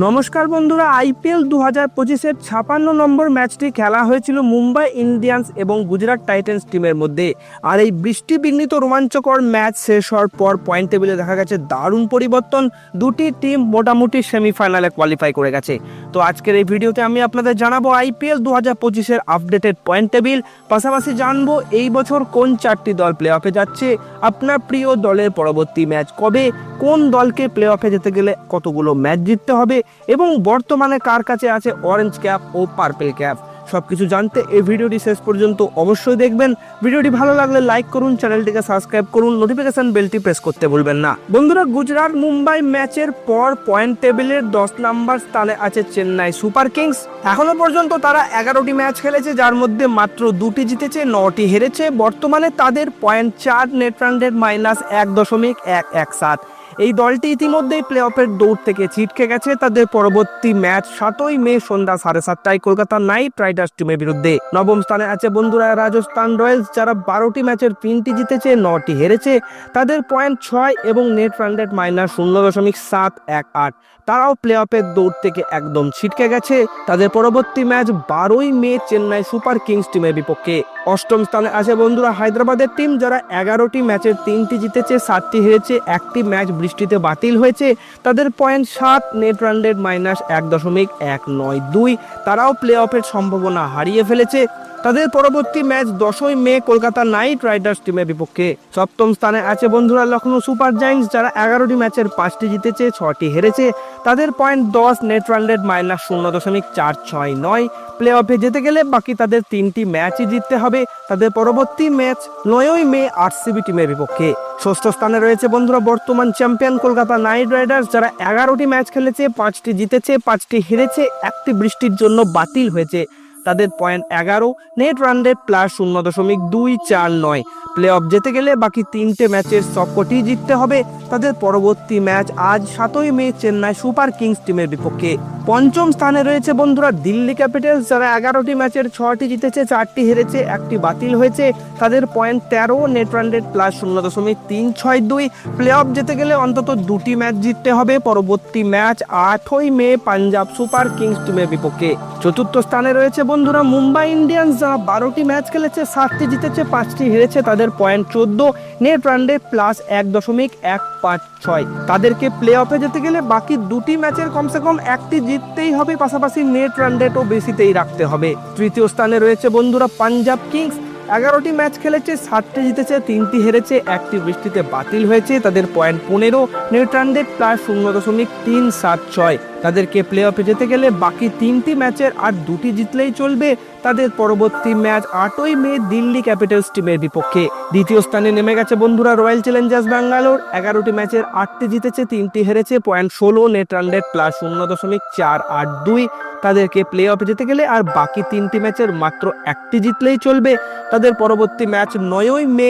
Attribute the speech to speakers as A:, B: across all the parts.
A: নমস্কার বন্ধুরা, আইপিএল দু হাজার পঁচিশের ছাপান্ন নম্বর ম্যাচটি খেলা হয়েছিল মুম্বাই ইন্ডিয়ান্স এবং গুজরাট টাইটেন্স টিমের মধ্যে। আর এই বৃষ্টি বিঘ্নিত রোমাঞ্চকর ম্যাচ শেষ হওয়ার পর পয়েন্ট টেবিলে দেখা গেছে দারুণ পরিবর্তন। দুটি টিম মোটামুটি সেমিফাইনালে কোয়ালিফাই করে গেছে। তো আজকের এই ভিডিওতে আমি আপনাদের জানাব আইপিএল দু হাজার পঁচিশের আপডেটেড পয়েন্ট টেবিল পাশাপাশি জানব এই বছর কোন চারটি দল প্লে অফে যাচ্ছে, আপনার প্রিয় দলের পরবর্তী ম্যাচ কবে, কোন দলকে প্লে অফে যেতে গেলে কতগুলো ম্যাচ জিততে হবে, এবং বর্তমানে কার কাছে আছে অরেঞ্জ ক্যাপ ও পার্পেল ক্যাপ সবকিছু জানতে এই ভিডিওটি শেষ পর্যন্ত অবশ্যই দেখবেন। ভিডিওটি ভালো লাগলে লাইক করুন, চ্যানেলটিকে সাবস্ক্রাইব করুন নোটিফিকেশন বেলটি প্রেস করতে ভুলবেন না। বন্ধুরা, গুজরাট মুম্বাই ম্যাচের পর পয়েন্ট টেবিলের দশ নাম্বার স্থানে আছে চেন্নাই সুপার কিংস। এখনও পর্যন্ত তারা এগারোটি ম্যাচ খেলেছে, যার মধ্যে মাত্র দুটি জিতেছে, নটি হেরেছে। বর্তমানে তাদের পয়েন্ট চার নেট মাইনাস এক দশমিক এক এক সাত। এই দলটি ইতিমধ্যেই প্লে অফের দৌড় থেকে ছিটকে গেছে। তাদের পরবর্তী ম্যাচ সাতই মে সন্ধ্যা সাড়ে সাতটায় কলকাতা নাইট রাইডার্স টিমের বিরুদ্ধে। নবম স্থানে আছে বন্ধুরা রাজস্থান রয়্যালস, যারা বারোটি ম্যাচের তিনটি জিতেছে, নটি হেরেছে। তাদের পয়েন্ট ছয় এবং নেট রান রেট মাইনাস শূন্য দশমিক সাত এক আট। তারাও প্লে অফের দৌড় থেকে একদম ছিটকে গেছে। তাদের পরবর্তী ম্যাচ বারোই মে চেন্নাই সুপার কিংস টিমের বিপক্ষে। অষ্টম স্থানে আছে বন্ধুরা হায়দ্রাবাদের টিম যারা এগারোটি ম্যাচের তিনটি জিতেছে, সাতটি হেরেছে, একটি ম্যাচ বৃষ্টিতে বাতিল হয়েছে। তাদের পয়েন্ট সাত নেট রান রেট মাইনাস এক দশমিক এক নয় দুই। তারাও প্লে অফের সম্ভাবনা হারিয়ে ফেলেছে। তাদের পরবর্তী ম্যাচ দশই মে কলকাতা নাইট রাইডার্স টিমের বিপক্ষে। সপ্তম স্থানে আছে বন্ধুরা লখনৌ সুপার জায়ান্টস, যারা এগারোটি ম্যাচের পাঁচটি জিতেছে, ছটি হেরেছে। তাদের পয়েন্ট দশ নেট রান রেট মাইনাস শূন্য দশমিক চার ছয় নয়। প্লে অফে যেতে গেলে বাকি তাদের তিনটি ম্যাচই জিততে হবে। তাদের পরবর্তী ম্যাচ নয়ই মে আরসিবি টিমের বিপক্ষে। ষষ্ঠ স্থানে রয়েছে বন্ধুরা বর্তমান চ্যাম্পিয়ন কলকাতা নাইট রাইডার্স, যারা এগারোটি ম্যাচ খেলেছে, পাঁচটি জিতেছে, পাঁচটি হেরেছে, একটি বৃষ্টির জন্য বাতিল হয়েছে। তাদের পয়েন্ট এগারো নেট রান রেট প্লাস শূন্য দশমিক দুই চার নয়। প্লে অফ যেতে গেলে বাকি তিনটে ম্যাচের সবকটি জিততে হবে। তাদের পরবর্তী ম্যাচ আজ সাতই মে চেন্নাই সুপার কিংস টিমের বিপক্ষে। পঞ্চম স্থানে রয়েছে বন্ধুরা দিল্লি ক্যাপিটালস, যারা এগারোটি ম্যাচের ছটি জিতেছে, চারটি হেরেছে, একটি বাতিল হয়েছে। তাদের পয়েন্ট তেরো নেট রান রেট প্লাস শূন্য দশমিক তিন ছয় দুই। প্লে অফ যেতে গেলে অন্তত দুটি ম্যাচ জিততে হবে। পরবর্তী ম্যাচ আটই মে পাঞ্জাব সুপার কিংস টিমের বিপক্ষে। চতুর্থ স্থানে রয়েছে বন্ধুরা মুম্বাই ইন্ডিয়ান্স, যারা বারোটি ম্যাচ খেলেছে, সাতটি জিতেছে, পাঁচটি হেরেছে, তাদের পয়েন্ট চোদ্দ, নেট রান রেট প্লাস এক দশমিক এক পাঁচ ছয়। তাদেরকে প্লে অফে যেতে গেলে বাকি দুটি ম্যাচের কমসে কম একটি জিততেই হবে, পাশাপাশি নেট রান রেটও বেশিতেই রাখতে হবে। তৃতীয় স্থানে রয়েছে বন্ধুরা পাঞ্জাব কিংস। এগারোটি ম্যাচ খেলেছে, সাতটি জিতেছে, তিনটি হেরেছে, একটি বৃষ্টিতে বাতিল হয়েছে। তাদের পয়েন্ট পনেরো, নেট রান রেট প্লাস শূন্য দশমিক তিন সাত ছয়। তাদেরকে প্লে অফে যেতে গেলে বাকি তিনটি ম্যাচের আর দুটি জিতলেই চলবে তাদের পরবর্তী ম্যাচ আটই মে দিল্লি ক্যাপিটালস টিমের বিপক্ষে। দ্বিতীয় স্থানে নেমে গেছে বন্ধুরা রয়্যাল চ্যালেঞ্জার্স ব্যাঙ্গালোর। এগারোটি ম্যাচের আটটি জিতেছে, তিনটি হেরেছে, পয়েন্ট ষোলো নেট রেট প্লাস শূন্য দশমিক চার আট দুই। তাদেরকে প্লে অফে যেতে গেলে আর বাকি তিনটি ম্যাচের মাত্র একটি জিতলেই চলবে তাদের পরবর্তী ম্যাচ নয়ই মে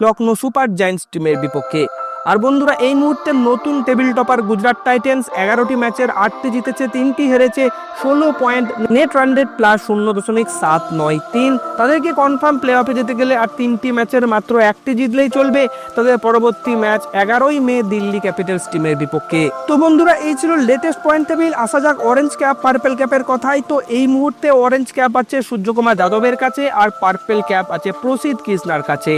A: লখনৌ সুপার জায়ান্টস টিমের বিপক্ষে। আর বন্ধুরা, এই মুহূর্তে নতুন টেবিল টপার গুজরাট টাইটেন্স এগারোটি ম্যাচের আটটি জিতেছে, তিনটি হেরেছে, ষোলো পয়েন্ট নেট রেট প্লাস শূন্য দশমিক সাত নয় তিন। তাদেরকে কনফার্ম প্লে অফে যেতে গেলে আর তিনটি ম্যাচের মাত্র একটি জিতলেই চলবে। তাদের পরবর্তী ম্যাচ এগারোই মে দিল্লি ক্যাপিটালস টিমের বিপক্ষে। তো বন্ধুরা, এই ছিল লেটেস্ট পয়েন্ট টেবিল আসা যাক অরেঞ্জ ক্যাপ পার্পেল ক্যাপের কথাই। তো এই মুহূর্তে অরেঞ্জ ক্যাপ আছে সূর্যকুমার যাদবের কাছে আর পার্পেল ক্যাপ আছে প্রসিদ্ধ কৃষ্ণার কাছে।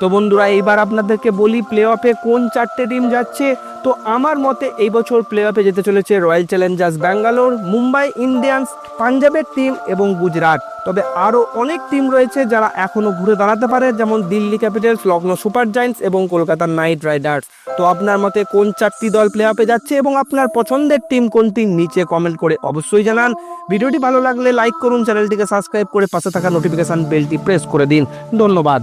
A: তো বন্ধুরা, এইবার আপনাদেরকে বলি প্লে অফে কোন চারটে টিম যাচ্ছে। তো আমার মতে এই বছর প্লে অফে যেতে চলেছে Royal Challengers Bangalore Mumbai Indians পাঞ্জাবের টিম এবং গুজরাট তবে আরও অনেক টিম রয়েছে যারা এখনও ঘুরে দাঁড়াতে পারে, যেমন Delhi Capitals Lucknow Super Giants এবং কলকাতা নাইট রাইডার্স তো আপনার মতে কোন চারটি দল প্লে অফে যাচ্ছে এবং আপনার পছন্দের টিম কোনটি নিচে কমেন্ট করে অবশ্যই জানান। ভিডিওটি ভালো লাগলে লাইক করুন, চ্যানেলটিকে সাবস্ক্রাইব করে পাশে থাকা নোটিফিকেশন বেলটি প্রেস করে দিন। ধন্যবাদ।